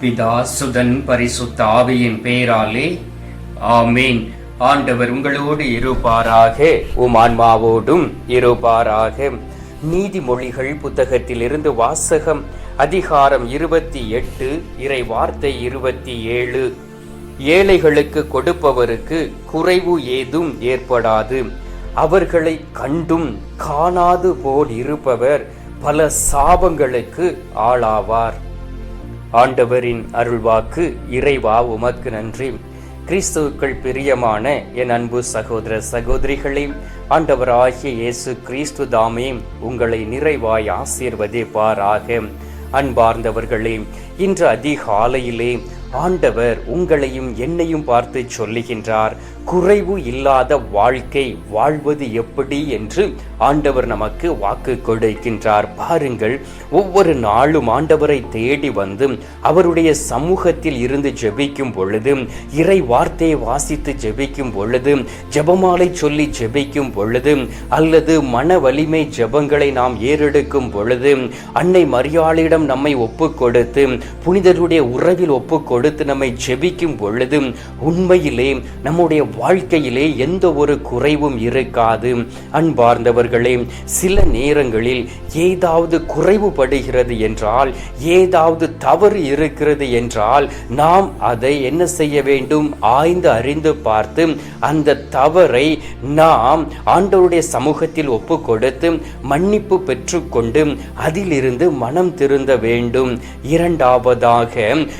பிதா சுதன் பரிசுத்த ஆவியின் பெயராலே ஆமீன். ஆண்டவர் உங்களோடு இருப்பாராக. உம் ஆன்மாவோடும் இருப்பாராக. நீதிமொழிகள் புத்தகத்திலிருந்து வாசகம் அதிகாரம் இருபத்தி எட்டு இறை வார்த்தை இருபத்தி ஏழு. ஏழைகளுக்கு கொடுப்பவருக்கு குறைவு ஏதும் ஏற்படாது. அவர்களை கண்டும் காணாது போல் இருப்பவர் பல சாபங்களுக்கு ஆளாவார். ஆண்டவரின் அருள்வாக்கு இறைவா உமக்கு நன்றி. கிறிஸ்துவுக்கள் பிரியமான என் அன்பு சகோதர சகோதரிகளே ஆண்டவராகிய இயேசு கிறிஸ்து தாமே உங்களை நிறைவாய் ஆசீர்வதிப்பாராக. அன்பார்ந்தவர்களே இன்று அதிகாலையிலே ஆண்டவர் உங்களையும் என்னையும் பார்த்து சொல்லுகின்றார் குறைவு இல்லாத வாழ்க்கை வாழ்வது எப்படி? என்று ஆண்டவர் நமக்கு வாக்கு கொடுக்கின்றார். பாருங்கள் ஒவ்வொரு நாளும் ஆண்டவரை தேடி வந்து அவருடைய சமூகத்தில் இருந்து ஜெபிக்கும் பொழுது இறை வார்த்தையை வாசித்து ஜெபிக்கும் பொழுது ஜெபமாலை சொல்லி ஜெபிக்கும் பொழுது அல்லது மன வலிமை ஜெபங்களை நாம் ஏறெடுக்கும் பொழுது அன்னை மரியாளிடம் நம்மை ஒப்பு கொடுத்து புனிதருடைய உறவில் ஒப்பு கொடுத்து நம்மை ஜெபிக்கும் பொழுது உண்மையிலே நம்முடைய வாழ்க்கையிலே எந்த ஒரு குறைவும் இருக்காது. அன்பார்ந்தவர்களே சில நேரங்களில் ஏதாவது குறைவுபடுகிறது என்றால் ஏதாவது தவறு இருக்கிறது என்றால் நாம் அதை என்ன செய்ய வேண்டும்? ஆய்ந்து அறிந்து பார்த்து அந்த தவறை நாம் ஆண்டவருடைய சமூகத்தில் ஒப்பு கொடுத்து மன்னிப்பு பெற்றுக்கொண்டு அதிலிருந்து மனம் திருந்த வேண்டும். இரண்டாவதாக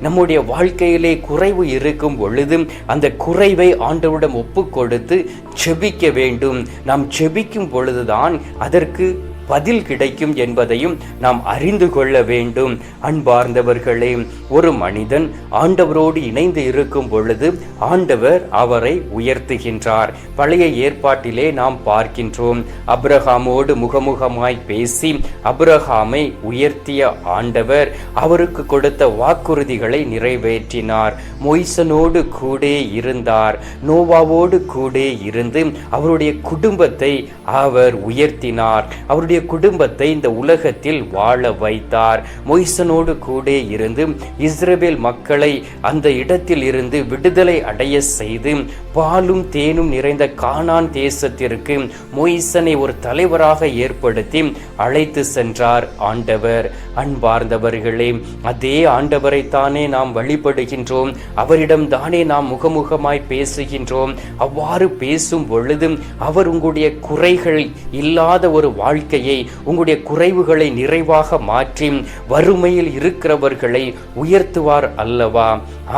நம்முடைய வாழ்க்கையிலே குறைவு இருக்கும் பொழுது அந்த குறைவை ஆண்டவரிடம் ஒப்பு கொடுத்து செபிக்க வேண்டும். நாம் செபிக்கும் பொழுதுதான் அதற்கு பதில் கிடைக்கும் என்பதையும் நாம் அறிந்து கொள்ள வேண்டும். அன்பார்ந்தவர்களே ஒரு மனிதன் ஆண்டவரோடு இணைந்து இருக்கும் பொழுது ஆண்டவர் அவரை உயர்த்துகின்றார். பழைய ஏற்பாட்டிலே நாம் பார்க்கின்றோம். அப்ரஹாமோடு முகமுகமாய் பேசி அப்ரஹாமை உயர்த்திய ஆண்டவர் அவருக்கு கொடுத்த வாக்குறுதிகளை நிறைவேற்றினார். மொய்சனோடு கூட இருந்தார். நோவாவோடு கூட இருந்து அவருடைய குடும்பத்தை அவர் உயர்த்தினார். அவருடைய குடும்பத்தை இந்த உலகத்தில் வாழ வைத்தார். மொய்சனோடு கூட இருந்து இஸ்ரவேல் மக்களை அந்த இடத்தில் இருந்து விடுதலை அடைய செய்து பாலும் தேனும் நிறைந்த கானான் தேசத்திற்கு மொய்சனை ஒரு தலைவராக ஏற்படுத்தி அழைத்து சென்றார் ஆண்டவர். அன்பார்ந்தவர்களே அதே ஆண்டவரைத்தானே நாம் வழிபடுகின்றோம். அவரிடம் தானே நாம் முகமுகமாய் பேசுகின்றோம். அவ்வாறு பேசும் பொழுது அவர் உங்களுடைய குறைகள் இல்லாத ஒரு வாழ்க்கை வாழ்க்கையை உங்களுடைய குறைவுகளை நிறைவாக மாற்றி வறுமையில் இருக்கிறவர்களை உயர்த்துவார் அல்லவா?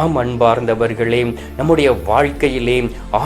ஆம் அன்பார்ந்தவர்களே நம்முடைய வாழ்க்கையிலே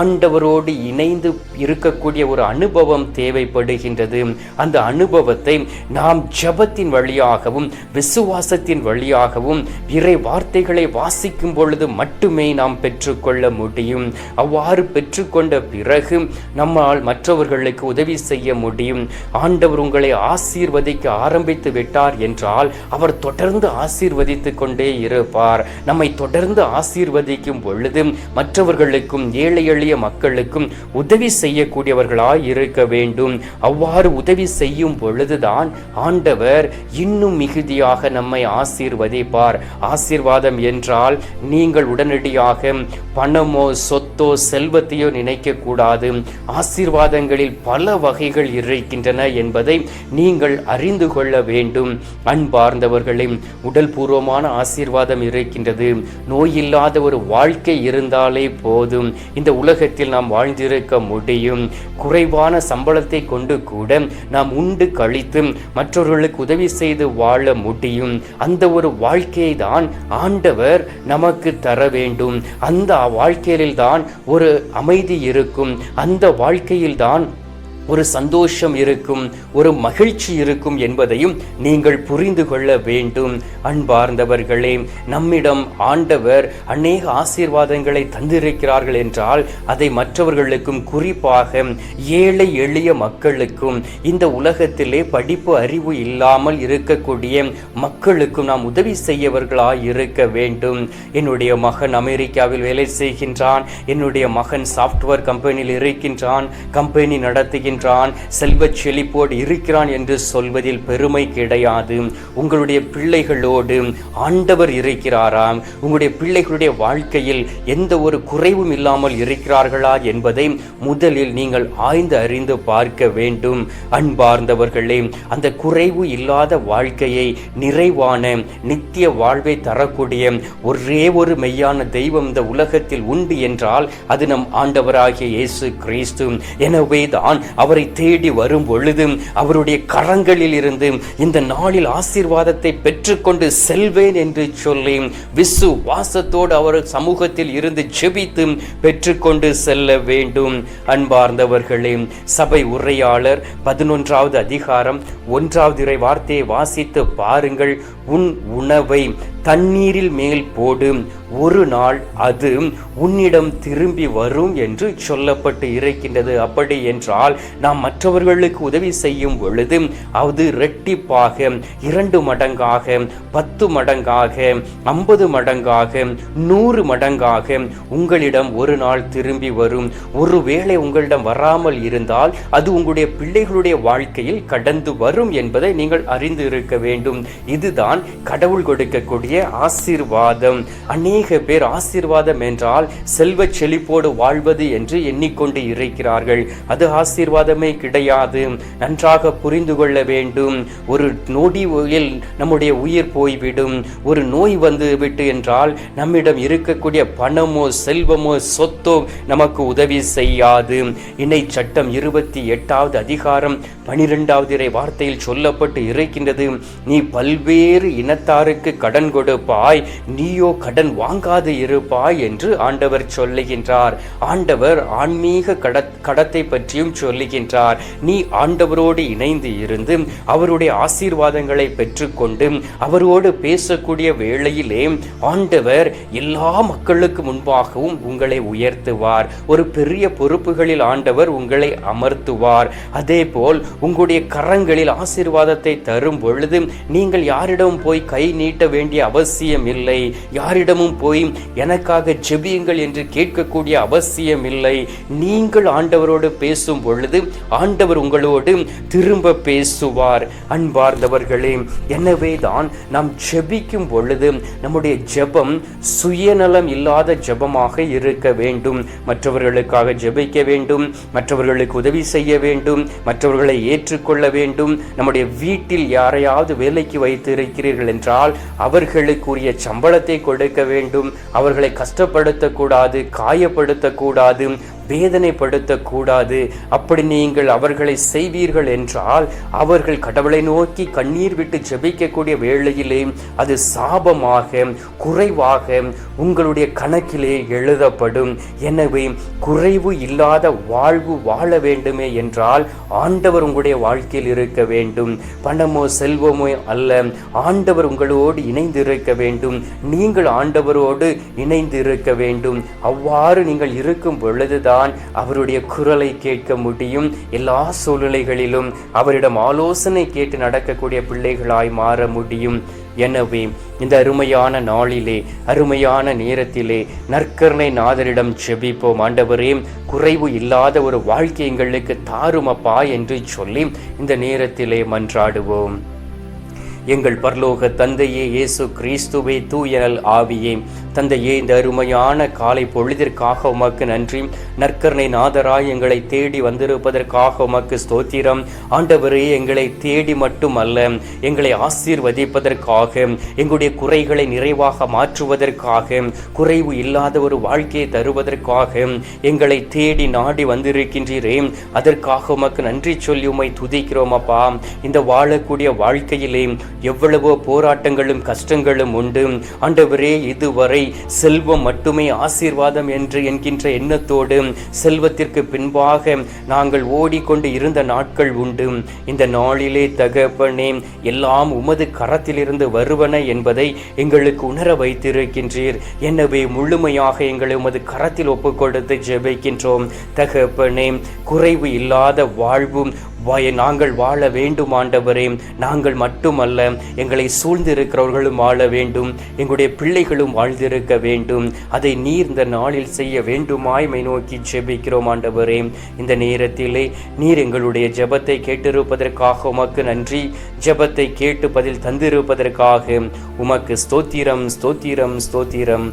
ஆண்டவரோடு இணைந்து இருக்கக்கூடிய ஒரு அனுபவம் தேவைப்படுகின்றது. அந்த அனுபவத்தை நாம் ஜபத்தின் வழியாகவும் விசுவாசத்தின் வழியாகவும் இறை வார்த்தைகளை வாசிக்கும் பொழுது மட்டுமே நாம் பெற்றுக்கொள்ள முடியும். அவ்வாறு பெற்றுக்கொண்ட பிறகு நம்மால் மற்றவர்களுக்கு உதவி செய்ய முடியும். ஆண்டவர் உங்களை ஆசீர்வதிக்க ஆரம்பித்து விட்டார் என்றால் அவர் தொடர்ந்து ஆசீர்வதித்து கொண்டே இருப்பார். நம்மை தொடர்ந்து ஆசீர்வதிக்கும் பொழுது மற்றவர்களுக்கும் ஏழை எளிய மக்களுக்கும் உதவி செய்யக்கூடியவர்களாய் இருக்க வேண்டும். அவ்வாறு உதவி செய்யும் பொழுதுதான் ஆண்டவர் இன்னும் மிகுதியாக நம்மை ஆசீர்வதிப்பார். ஆசீர்வாதம் என்றால் நீங்கள் உடனடியாக பணமோ சொத்து செல்வத்தையோ நினைக்க கூடாது ஆசீர்வாதங்களில் பல வகைகள் இருக்கின்றன என்பதை நீங்கள் அறிந்து கொள்ள வேண்டும். அன்பார்ந்தவர்களே உடல் பூர்வமான ஆசீர்வாதம் இருக்கின்றது. நோய் இல்லாத ஒரு வாழ்க்கை இருந்தாலே போதும். இந்த உலகத்தில் நாம் வாழ்ந்திருக்க முடியும். குறைவான சம்பளத்தை கொண்டு கூட நாம் உண்டு கழித்து மற்றவர்களுக்கு உதவி செய்து வாழ முடியும். அந்த ஒரு வாழ்க்கையை தான் ஆண்டவர் நமக்கு தர வேண்டும். அந்த வாழ்க்கையில்தான் ஒரு அமைதி இருக்கும். அந்த வாழ்க்கையில்தான் ஒரு சந்தோஷம் இருக்கும் ஒரு மகிழ்ச்சி இருக்கும் என்பதையும் நீங்கள் புரிந்து கொள்ள வேண்டும். அன்பார்ந்தவர்களே நம்மிடம் ஆண்டவர் அநேக ஆசீர்வாதங்களை தந்திருக்கிறார்கள் என்றால் அதை மற்றவர்களுக்கும் குறிப்பாக ஏழை எளிய மக்களுக்கும் இந்த உலகத்திலே படிப்பு அறிவு இல்லாமல் இருக்கக்கூடிய மக்களுக்கும் நாம் உதவி செய்யவர்களாய் இருக்க வேண்டும். என்னுடைய மகன் அமெரிக்காவில் வேலை செய்கின்றான் என்னுடைய மகன் சாஃப்ட்வேர் கம்பெனியில் இருக்கின்றான் கம்பெனி நடத்துகின்ற இருக்கின்றான். செல்வச் செழிப்போடு இருக்கிறான் என்று சொல்வதில் பெருமை கிடையாது. உங்களுடைய பிள்ளைகளோடு ஆண்டவர் இருக்கிறாராம். உங்களுடைய பிள்ளைகளுடைய வாழ்க்கையில் எந்த ஒரு குறைவும் இல்லாமல் இருக்கிறார்களா என்பதை முதலில் நீங்கள் ஆய்ந்து அறிந்து பார்க்க வேண்டும். அன்பார்ந்தவர்களே அந்த குறைவு இல்லாத வாழ்க்கையை நிறைவான நித்திய வாழ்வை தரக்கூடிய ஒரே ஒரு மெய்யான தெய்வம் இந்த உலகத்தில் உண்டு என்றால் அது நம் ஆண்டவராகிய இயேசு கிறிஸ்து. எனவே தான் அவரை தேடி வரும் பொழுது அவருடைய கரங்களில் இருந்து இந்த நாளில் ஆசீர்வாதத்தை பெற்றுக்கொண்டு செல்வேன் என்று சொல்லி விசுவாசத்தோடு அவர் சமூகத்தில் இருந்து ஜெபித்து பெற்றுக்கொண்டு செல்ல வேண்டும். அன்பார்ந்தவர்களே சபை உரையாளர் பதினொன்றாவது அதிகாரம் ஒன்றாவது இறை வார்த்தையை வாசித்து பாருங்கள். உன் உணவை தண்ணீரில் மேல் போடு. ஒரு நாள் அது உன்னிடம் திரும்பி வரும் என்று சொல்லப்பட்டு இருக்கின்றது. அப்படி என்றால் நாம் மற்றவர்களுக்கு உதவி செய்யும் பொழுது அது இரட்டிப்பாக இரண்டு மடங்காக பத்து மடங்காக ஐம்பது மடங்காக நூறு மடங்காக உங்களிடம் ஒரு நாள் திரும்பி வரும். ஒருவேளை உங்களிடம் வராமல் இருந்தால் அது உங்களுடைய பிள்ளைகளுடைய வாழ்க்கையில் கடந்து வரும் என்பதை நீங்கள் அறிந்து இருக்க வேண்டும். இதுதான் கடவுள் கொடுக்கக்கூடிய ஆசீர்வாதம். அநேக பேர் ஆசீர்வாதம் என்றால் செல்வ செழிப்போடு வாழ்வது என்று எண்ணிக்கொண்டு இருக்கிறார்கள். அது ஆசீர்வாதமே கிடையாது. நன்றாக புரிந்து கொள்ள வேண்டும். ஒரு நொடியில் நம்முடைய உயிர் போய்விடும். ஒரு நோய் வந்து விட்டு என்றால் நம்மிடம் இருக்கக்கூடிய பணமோ செல்வமோ சொத்தோ நமக்கு உதவி செய்யாது. இணை சட்டம் இருபத்தி எட்டாவது அதிகாரம் பனிரெண்டாவது இறை வார்த்தையில் சொல்லப்பட்டு இருக்கின்றது. நீ பல்வேறு இனத்தாருக்கு கடன் கொடு. கொடுப்பாய். நீயோ கடன் வாங்காது இருப்பாய் என்று ஆண்டவர் சொல்லுகின்றார். ஆண்டவர் ஆன்மீக கட கடத்தை பற்றியும் சொல்லுகின்றார். நீ ஆண்டவரோடு இணைந்து இருந்து அவருடைய ஆசீர்வாதங்களை பெற்றுக்கொண்டு அவரோடு பேசக்கூடிய வேளையிலே ஆண்டவர் எல்லா மக்களுக்கு முன்பாகவும் உங்களை உயர்த்துவார். ஒரு பெரிய பொறுப்புகளில் ஆண்டவர் உங்களை அமர்த்துவார். அதே போல் உங்களுடைய கரங்களில் ஆசீர்வாதத்தை தரும் பொழுது நீங்கள் யாரிடம் போய் கை நீட்ட வேண்டிய அவசியம் இல்லை. யாரிடமும் போய் எனக்காக ஜெபியுங்கள் என்று கேட்கக்கூடிய அவசியம் இல்லை. நீங்கள் ஆண்டவரோடு பேசும் பொழுது ஆண்டவர் உங்களோடு திரும்ப பேசுவார். அன்பார்ந்தவர்களே எனவே தான் நாம் ஜெபிக்கும் பொழுது நம்முடைய ஜெபம் சுயநலம் இல்லாத ஜெபமாக இருக்க வேண்டும். மற்றவர்களுக்காக ஜெபிக்க வேண்டும் மற்றவர்களுக்கு உதவி செய்ய வேண்டும் மற்றவர்களை ஏற்றுக்கொள்ள வேண்டும். நம்முடைய வீட்டில் யாரையாவது வேலைக்கு வைத்து இருக்கிறீர்கள் என்றால் அவர்களுக்குரிய சம்பளத்தை கொடுக்க வேண்டும். அவர்களை கஷ்டப்படுத்தக்கூடாது காயப்படுத்தக்கூடாது. வேதனைப்படுத்தக்கூடாது. அப்படி நீங்கள் அவர்களை செய்வீர்கள் என்றால் அவர்கள் கடவுளை நோக்கி கண்ணீர் விட்டு ஜெபிக்கக்கூடிய வேளையிலே அது சாபமாக குறைவாக உங்களுடைய கணக்கிலே எழுதப்படும். எனவே குறைவு இல்லாத வாழ்வு வாழ வேண்டுமே என்றால் ஆண்டவர் உங்களுடைய வாழ்க்கையில் இருக்க வேண்டும். பணமோ செல்வமோ அல்ல ஆண்டவர் உங்களோடு இணைந்து இருக்க வேண்டும். நீங்கள் ஆண்டவரோடு இணைந்து இருக்க வேண்டும். அவ்வாறு நீங்கள் இருக்கும் பொழுதுதான் அவருடைய குரலை கேட்க முடியும். எல்லா சூழ்நிலைகளிலும் அவரிடம் ஆலோசனை கேட்டு நடக்கக்கூடிய பிள்ளைகளாய் மாற முடியும். எனவே இந்த அருமையான நாளிலே அருமையான நேரத்திலே நற்கருணை நாதரிடம் செபிப்போம் ஆண்டவரே குறைவு இல்லாத ஒரு வாழ்க்கை எங்களுக்கு தாருமப்பா என்று சொல்லி இந்த நேரத்திலே மன்றாடுவோம். எங்கள் பரலோக தந்தையே இயேசு கிறிஸ்துவே தூயனல் ஆவியே. தந்தையே இந்த அருமையான காலை பொழுதிற்காக உமக்கு நன்றி. நற்கருணை நாதராய் எங்களை தேடி வந்திருப்பதற்காக உமக்கு ஸ்தோத்திரம். ஆண்டவரே எங்களை தேடி மட்டுமல்ல எங்களை ஆசீர்வதிப்பதற்காக எங்களுடைய குறைகளை நிறைவாக மாற்றுவதற்காக குறைவு இல்லாத ஒரு வாழ்க்கையை தருவதற்காக எங்களை தேடி நாடி வந்திருக்கின்றீரே. அதற்காக உமக்கு நன்றி சொல்லி உமை துதிக்கிறோம் அப்பா. இந்த வாழக்கூடிய வாழ்க்கையிலே எவ்வளவோ போராட்டங்களும் கஷ்டங்களும் உண்டு. ஆண்டவரே இதுவரை செல்வம் மட்டுமே ஆசீர்வாதம் என்று என்கின்ற எண்ணத்தோடு செல்வத்திற்கு பின்பாக நாங்கள் ஓடிக்கொண்டு இருந்த நாட்கள் உண்டு. இந்த நாளிலே தகப்பனே எல்லாம் உமது கரத்திலிருந்து வருவன என்பதை எங்களுக்கு உணர வைத்திருக்கின்றீர். எனவே முழுமையாக எங்களை உமது கரத்தில் ஒப்புக்கொடுத்து ஜெபிக்கின்றோம். தகப்பனே குறைவு இல்லாத வாழ்வும் நாங்கள் வாழ வேண்டும் ஆண்டவரே. நாங்கள் மட்டுமல்ல எங்களை சூழ்ந்திருக்கிறவர்களும் வாழ வேண்டும். எங்களுடைய பிள்ளைகளும் வாழ்ந்திருக்க வேண்டும். அதை நீர் இந்த நாளில் செய்ய வேண்டுமாய்மை நோக்கி ஜெபிக்கிறோம் ஆண்டவரே. இந்த நேரத்திலே நீர் எங்களுடைய ஜெபத்தை கேட்டிருப்பதற்காக உமக்கு நன்றி. ஜெபத்தை கேட்டு பதில் தந்திருப்பதற்காக உமக்கு ஸ்தோத்திரம் ஸ்தோத்திரம் ஸ்தோத்திரம்.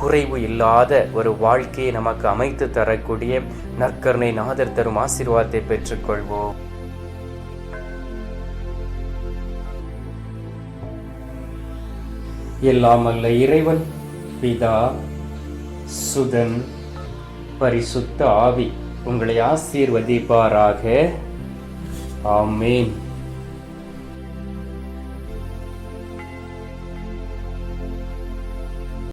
குறைவு இல்லாத ஒரு வாழ்க்கையை நமக்கு அமைத்து தரக்கூடிய நற்கருணை நாதர் தரும் ஆசீர்வாதத்தை பெற்றுக்கொள்வோம். எல்லாம் அல்ல இறைவன் பிதா சுதன் பரிசுத்த ஆவி உங்களை ஆசீர்வதிப்பாராக. ஆமேன்.